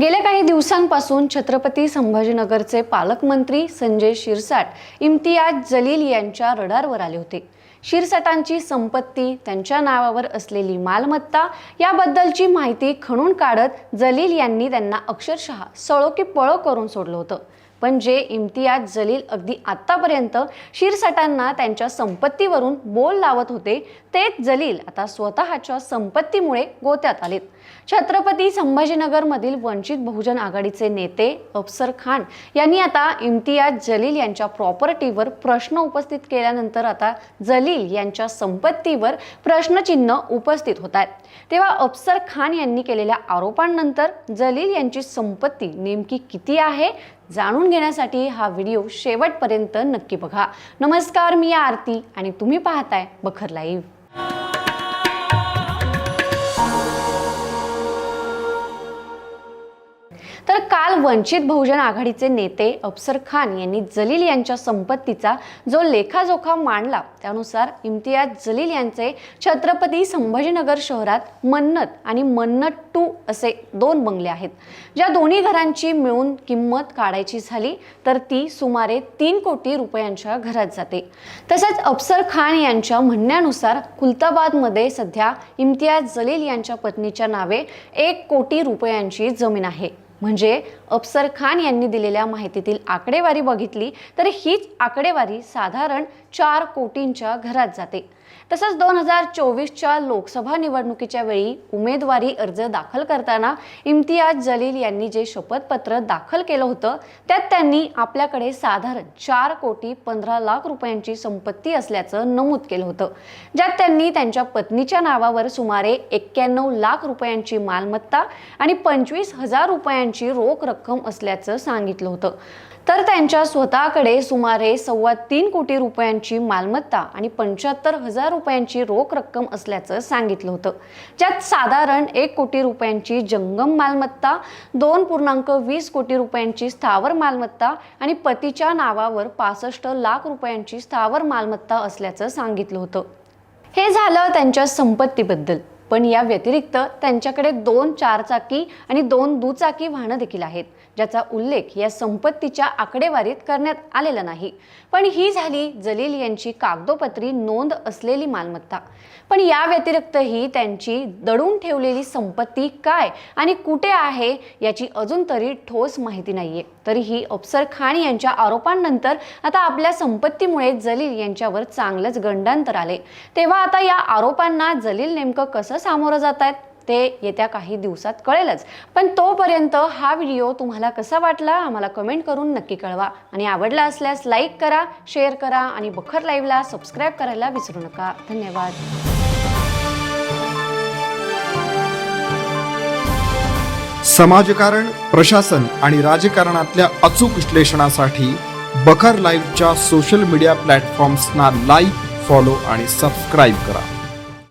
गेल्या काही दिवसांपासून छत्रपती संभाजीनगरचे पालकमंत्री संजय शिरसाट इम्तियाज जलील यांच्या रडारवर आले होते. शिरसाटांची संपत्ती त्यांच्या नावावर असलेली मालमत्ता याबद्दलची माहिती खणून काढत जलील यांनी त्यांना अक्षरशः सळो की पळो करून सोडलं होतं. पण जे इम्तियाज जलील अगदी आत्तापर्यंत शिरसटांना त्यांच्या संपत्तीवरून बोल लावत होते तेच जलील आता स्वतःच्या संपत्तीमुळे गोत्यात आलेत. छत्रपती संभाजीनगरमधील वंचित बहुजन आघाडीचे नेते अफसर खान यांनी आता इम्तियाज जलील यांच्या प्रॉपर्टीवर प्रश्न उपस्थित केल्यानंतर आता जलील यांच्या संपत्तीवर प्रश्नचिन्ह उपस्थित होत आहेत. तेव्हा अफसर खान यांनी केलेल्या आरोपांनंतर जलील यांची संपत्ती नेमकी किती आहे जाणून घेण्यासाठी हा व्हिडिओ शेवटपर्यंत नक्की बघा. नमस्कार मी आरती आणि तुम्ही पाहताय बखर लाईव्ह. काल वंचित बहुजन आघाडीचे नेते अफसर खान यांनी जलील यांच्या संपत्तीचा जो लेखाजोखा मांडला त्यानुसार इम्तियाज जलील यांचे छत्रपती संभाजीनगर शहरात मन्नत आणि मन्नत टू असे दोन बंगले आहेत. ज्या दोन्ही घरांची मिळून किंमत काढायची झाली तर ती सुमारे तीन कोटी रुपयांच्या घरात जाते. तसेच अफसर खान यांच्या म्हणण्यानुसार कुलताबादमध्ये सध्या इम्तियाज जलील यांच्या पत्नीच्या नावे एक कोटी रुपयांची जमीन आहे. म्हणजे अफसर खान यांनी दिलेल्या माहितीतील आकडेवारी बघितली तर हीच आकडेवारी साधारण चार कोटींच्या घरात जाते. तसंच दोन हजार चोवीसच्या लोकसभा निवडणुकीच्या वेळी उमेदवारी अर्ज दाखल करताना इम्तियाज जलील यांनी जे शपथपत्र दाखल केलं होतं त्यात त्यांनी आपल्याकडे साधारण चार कोटी पंधरा लाख रुपयांची संपत्ती असल्याचं नमूद केलं होतं. ज्यात त्यांनी त्यांच्या पत्नीच्या नावावर सुमारे एक्क्याण्णव लाख रुपयांची मालमत्ता आणि पंचवीस हजार रुपयांची रोख रक्कम रक्कम असल्याचं सांगितलं होतं. तर त्यांच्या स्वतःकडे सुमारे सव्वा तीन कोटी रुपयांची मालमत्ता आणि पंच्याहत्तर हजार रुपयांची रोख रक्कम असल्याचं सांगितलं होतं. ज्यात साधारण एक कोटी रुपयांची जंगम मालमत्ता दोन पूर्णांक वीस कोटी रुपयांची स्थावर मालमत्ता आणि पतीच्या नावावर पासष्ट लाख रुपयांची स्थावर मालमत्ता असल्याचं सांगितलं होतं. हे झालं त्यांच्या संपत्तीबद्दल. पण या व्यतिरिक्त त्यांच्याकडे दोन चारचाकी आणि दोन दुचाकी वाहनं देखील आहेत. ज्याचा उल्लेख या संपत्तीच्या आकडेवारीत करण्यात आलेला नाही. पण ही झाली जलील यांची कागदोपत्री नोंद असलेली मालमत्ता. पण या व्यतिरिक्तही त्यांची दडून ठेवलेली संपत्ती काय आणि कुठे आहे याची अजून तरी ठोस माहिती नाहीये. तरीही अफसर खान यांच्या आरोपांनंतर आता आपल्या संपत्तीमुळे जलील यांच्यावर चांगलंच गंडांतर आले. तेव्हा आता या आरोपांना जलील नेमकं कसं सामोरं जात आहेत ते येत्या काही दिवसात कळेलच. पण तोपर्यंत हा व्हिडिओ तुम्हाला कसा वाटला आम्हाला कमेंट करून नक्की कळवा. आणि आवडला असल्यास लाईक करा शेअर करा आणि बखर लाईव्हला सबस्क्राईब करायला विसरू नका. धन्यवाद. समाजकारण प्रशासन आणि राजकारणातल्या अचूक विश्लेषणासाठी बखर लाईव्हच्या सोशल मीडिया प्लॅटफॉर्म्सना लाईक फॉलो आणि सबस्क्राईब करा.